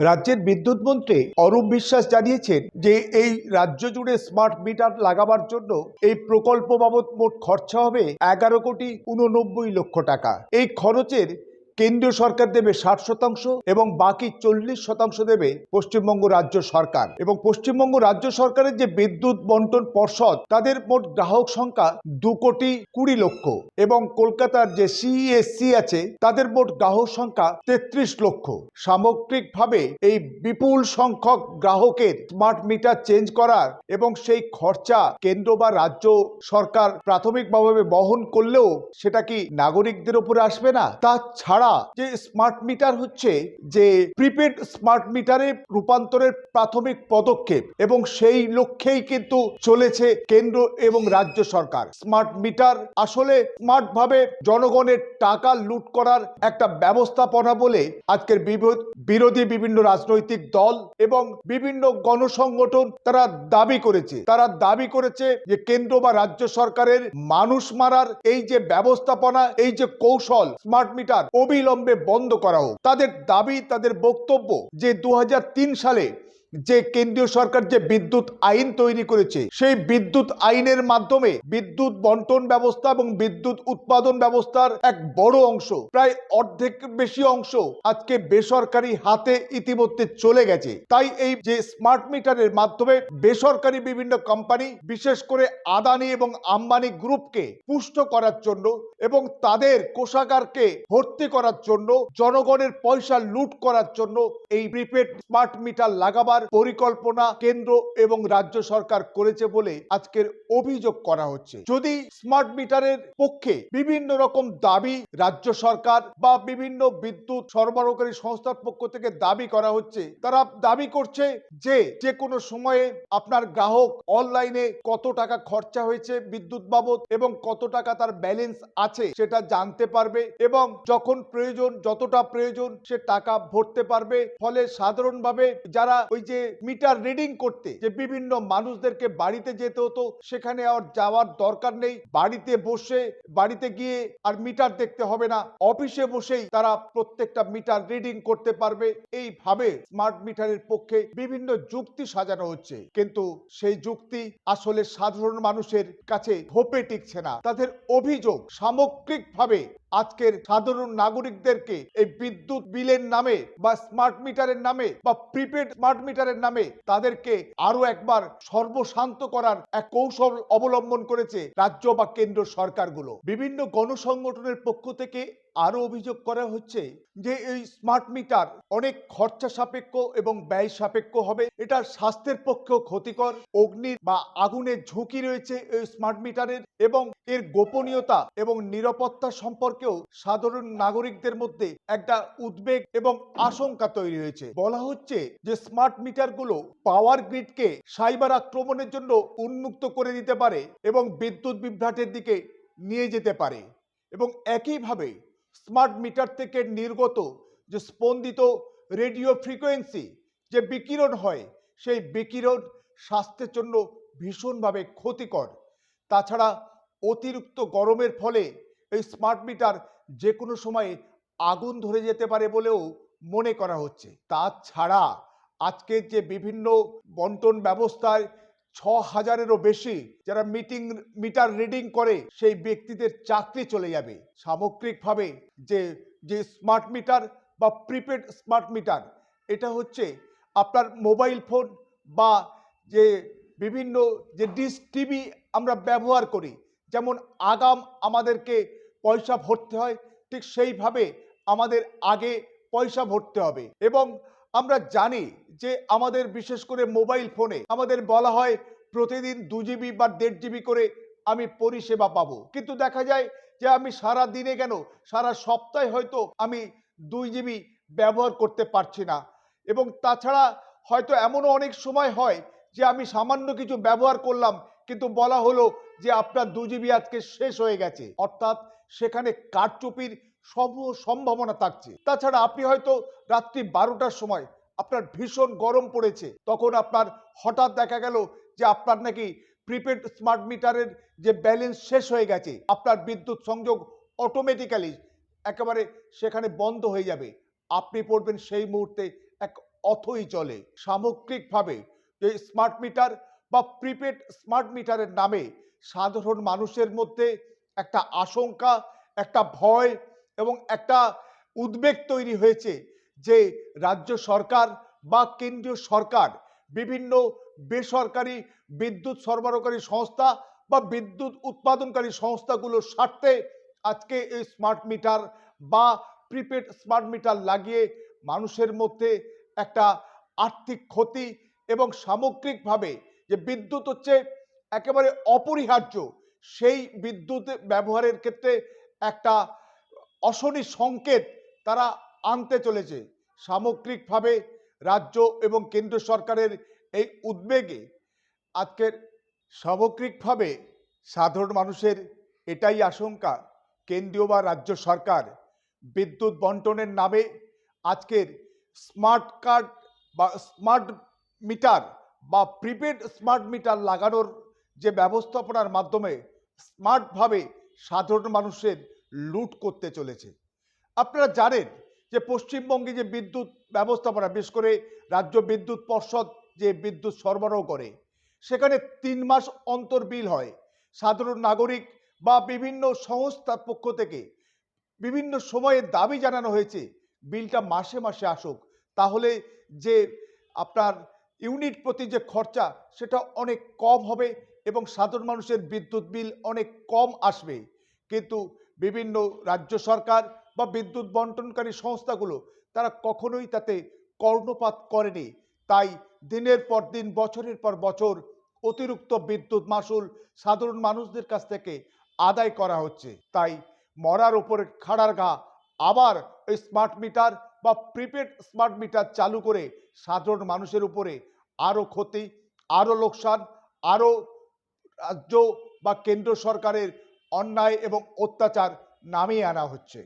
রাজ্যের বিদ্যুৎ মন্ত্রী অরূপ বিশ্বাস জানিয়েছেন যে এই রাজ্য জুড়ে স্মার্ট মিটার লাগাবার জন্য এই প্রকল্প বাবদ মোট খরচা হবে এগারো কোটি উননব্বই লক্ষ টাকা। এই খরচের কেন্দ্রীয় সরকার দেবে ষাট শতাংশ এবং বাকি চল্লিশ শতাংশ দেবে পশ্চিমবঙ্গ রাজ্য সরকার। এবং পশ্চিমবঙ্গ রাজ্য সরকারের যে বিদ্যুৎ বন্টন পর্ষদ, তাদের মোট গ্রাহক সংখ্যা দু কোটি কুড়ি লক্ষ। এবং কলকাতার যে সিএসসি আছে, তাদের মোট গ্রাহক সংখ্যা তেত্রিশ লক্ষ। সামগ্রিকভাবে এই বিপুল সংখ্যক গ্রাহকের স্মার্ট মিটার চেঞ্জ করার এবং সেই খরচা কেন্দ্র বা রাজ্য সরকার প্রাথমিকভাবে বহন করলেও সেটা কি নাগরিকদের উপরে আসবে না? তাছাড়া যে স্মার্ট মিটার হচ্ছে যে প্রিপেড স্মার্ট মিটারে রূপান্তরের প্রাথমিক পদক্ষেপ এবং সেই লক্ষ্যেই কিন্তু চলেছে কেন্দ্র এবং রাজ্য সরকার। স্মার্ট মিটার আসলে স্মার্ট ভাবে জনগণের টাকা লুট করার একটা ব্যবস্থাপনা বলে আজকের বিরোধী বিভিন্ন রাজনৈতিক দল এবং বিভিন্ন গণসংগঠন তারা দাবি করেছে। তারা দাবি করেছে যে কেন্দ্র বা রাজ্য সরকারের মানুষ মারার এই যে ব্যবস্থাপনা, এই যে কৌশল স্মার্ট মিটার অবিলম্বে বন্ধ করা হোক। তাদের দাবি তাদের বক্তব্য যে দু হাজার তিন সালে যে কেন্দ্রীয় সরকার যে বিদ্যুৎ আইন তৈরি করেছে, সেই বিদ্যুৎ আইনের মাধ্যমে বিদ্যুৎ বন্টন ব্যবস্থা এবং বিদ্যুৎ উৎপাদন ব্যবস্থার এক বড় অংশ, প্রায় অর্ধেক বেশি অংশ আজকে বেসরকারি হাতে ইতিমধ্যে চলে গেছে। তাই এই যে স্মার্ট মিটারের মাধ্যমে বেসরকারি বিভিন্ন কোম্পানি, বিশেষ করে আদানি এবং আম্বানি গ্রুপকে পুষ্ট করার জন্য এবং তাদের কোষাগারকে ভর্তি করার জন্য, জনগণের পয়সা লুট করার জন্য এই প্রিপেড স্মার্ট মিটার লাগাবার পরিকল্পনা কেন্দ্র এবং রাজ্য সরকার করেছে বলে আজকের অভিযোগ করা হচ্ছে। যদি স্মার্ট মিটারের পক্ষে বিভিন্ন রকম দাবি রাজ্য সরকার বা বিভিন্ন বিদ্যুৎ সরবরাহকারী সংস্থার পক্ষ থেকে দাবি করা হচ্ছে, তারা দাবি করছে যে যে কোনো সময়ে আপনার গ্রাহক অনলাইনে কত টাকা খরচা হয়েছে বিদ্যুৎ বাবদ এবং কত টাকা তার ব্যালেন্স আছে সেটা জানতে পারবে এবং যখন প্রয়োজন, যতটা প্রয়োজন সে টাকা ভরতে পারবে। ফলে সাধারণভাবে যারা ওই যে মিটার রিডিং করতে, যে বিভিন্ন মানুষদেরকে বাড়িতে যেতে হতো, সেখানে আর যাওয়ার দরকার নেই। বাড়িতে বসে, বাড়িতে গিয়ে আর মিটার দেখতে হবে না। অফিসে বসেই তারা প্রত্যেকটা মিটার রিডিং করতে পারবে। এইভাবে স্মার্ট মিটারের পক্ষে বিভিন্ন যুক্তি সাজানো হচ্ছে। কিন্তু সেই যুক্তি আসলে সাধারণ মানুষের কাছে হোপে টিকছে না। তাদের অভিযোগ সামগ্রিকভাবে আজকের সাধারণ নাগরিকদেরকে এই বিদ্যুৎ বিলের নামে বা স্মার্ট মিটারের নামে বা প্রিপেড স্মার্ট মিটারের নামে তাদেরকে আরও একবার সর্বশান্ত করার এক কৌশল অবলম্বন করেছে রাজ্য বা কেন্দ্র সরকারগুলো। বিভিন্ন গণসংগঠনের পক্ষ থেকে আরও অভিযোগ করা হচ্ছে যে এই স্মার্ট মিটার অনেক খরচা সাপেক্ষ এবং ব্যয় সাপেক্ষ হবে। এটা স্বাস্থ্যের পক্ষেও ক্ষতিকর। অগ্নির বা আগুনের ঝুঁকি রয়েছে এই স্মার্ট মিটারের এবং এর গোপনীয়তা এবং নিরাপত্তা সম্পর্কেও সাধারণ নাগরিকদের মধ্যে একটা উদ্বেগ এবং আশঙ্কা তৈরি হয়েছে। বলা হচ্ছে যে স্মার্ট মিটারগুলো পাওয়ার গ্রিডকে সাইবার আক্রমণের জন্য উন্মুক্ত করে দিতে পারে এবং বিদ্যুৎ বিভ্রাটের দিকে নিয়ে যেতে পারে। এবং একইভাবে স্মার্ট মিটার থেকে নির্গত যে স্পন্দিত রেডিও ফ্রিকোয়েন্সি যে বিকিরণ হয়, সেই বিকিরণ স্বাস্থ্যের জন্য ভীষণভাবে ক্ষতিকর। তাছাড়া অতিরিক্ত গরমের ফলে এই স্মার্ট মিটার যে কোনো সময়ে আগুন ধরে যেতে পারে বলেও মনে করা হচ্ছে। তাছাড়া আজকের যে বিভিন্ন বন্টন ব্যবস্থায় ছ হাজারেরও বেশি যারা মিটিং মিটার রিডিং করে, সেই ব্যক্তিদের চাকরি চলে যাবে। সামগ্রিকভাবে যে যে স্মার্ট মিটার বা প্রিপেড স্মার্ট মিটার এটা হচ্ছে আপনার মোবাইল ফোন বা যে বিভিন্ন, যে ডিশ টিভি আমরা ব্যবহার করি। যেমন আগাম আমাদেরকে পয়সা ভরতে হয়, ঠিক সেইভাবে আমাদের আগে পয়সা ভরতে হবে এবং আমরা জানি যে আমাদের বিশেষ করে মোবাইল ফোনে আমাদের বলা হয় প্রতিদিন দু জিবি বা দেড় জিবি করে আমি পরিষেবা পাবো। কিন্তু দেখা যায় যে আমি সারা দিনে কেন? সারা সপ্তাহে হয়তো আমি দুই জিবি ব্যবহার করতে পারছি না। এবং তাছাড়া হয়তো এমনও অনেক সময় হয় যে আমি সামান্য কিছু ব্যবহার করলাম, কিন্তু বলা হলো যে আপনার দু জিবি আজকে শেষ হয়ে গেছে। অর্থাৎ সেখানে কারচুপির সব সম্ভাবনা থাকছে। তাছাড়া আপনি হয়তো রাত্রি বারোটার সময় আপনার ভীষণ গরম পড়েছে, তখন আপনার হঠাৎ দেখা গেল যে আপনার নাকি প্রিপেড স্মার্ট মিটারের যে ব্যালেন্স শেষ হয়ে গেছে, আপনার বিদ্যুৎ সংযোগ অটোমেটিক্যালি একেবারে সেখানে বন্ধ হয়ে যাবে। আপনি পড়বেন সেই মুহূর্তে এক অথই চলে। সামগ্রিকভাবে যে স্মার্ট মিটার বা প্রিপেড স্মার্ট মিটারের নামে সাধারণ মানুষের মধ্যে একটা আশঙ্কা, একটা ভয় এবং একটা উদ্বেগ তৈরি হয়েছে যে রাজ্য সরকার বা কেন্দ্রীয় সরকার, বিভিন্ন বেসরকারি বিদ্যুৎ সরবরাহকারী সংস্থা বা বিদ্যুৎ উৎপাদনকারী সংস্থাগুলোর স্বার্থে আজকে এই স্মার্ট মিটার বা প্রিপেড স্মার্ট মিটার লাগিয়ে মানুষের মধ্যে একটা আর্থিক ক্ষতি এবং সামগ্রিকভাবে যে বিদ্যুৎ হচ্ছে একেবারে অপরিহার্য, সেই বিদ্যুৎ ব্যবহারের ক্ষেত্রে একটা অশনি সংকেত তারা আনতে চলেছে। সামগ্রিকভাবে রাজ্য এবং কেন্দ্র সরকারের এই উদ্বেগে আজকের সামগ্রিকভাবে সাধারণ মানুষের এটাই আশঙ্কা। কেন্দ্রীয় বা রাজ্য সরকার বিদ্যুৎ বন্টনের নামে আজকের স্মার্ট কার্ড বা স্মার্ট মিটার বা প্রিপেড স্মার্ট মিটার লাগানোর যে ব্যবস্থাপনার মাধ্যমে স্মার্টভাবে সাধারণ মানুষের লুট করতে চলেছে। আপনারা জানেন যে পশ্চিমবঙ্গে যে বিদ্যুৎ ব্যবস্থাপনা, বিশেষ করে রাজ্য বিদ্যুৎ পর্ষদ যে বিদ্যুৎ সরবরাহ করে, সেখানে তিন মাস অন্তর বিল হয়। সাধারণ নাগরিক বা বিভিন্ন সংস্থার পক্ষ থেকে বিভিন্ন সময়ে দাবি জানানো হয়েছে, বিলটা মাসে মাসে আসুক। তাহলে যে আপনার ইউনিট প্রতি যে খরচা, সেটা অনেক কম হবে এবং সাধারণ মানুষের বিদ্যুৎ বিল অনেক কম আসবে। কিন্তু বিভিন্ন রাজ্য সরকার বা বিদ্যুৎ বন্টনকারী সংস্থাগুলো, তারা কখনোই তাতে কর্ণপাত করেনি। তাই দিনের পর দিন, বছরের পর বছর অতিরিক্ত বিদ্যুৎ মাসুল সাধারণ মানুষদের কাছ থেকে আদায় করা হচ্ছে। তাই মরার উপরে খাড়ার গা, আবার স্মার্ট মিটার বা প্রিপেড স্মার্ট মিটার চালু করে সাধারণ মানুষের উপরে আরও ক্ষতি, আরও লোকসান, আরও রাজ্য বা কেন্দ্র সরকারের অন্যায় এবং অত্যাচার নামিয়ে আনা হচ্ছে।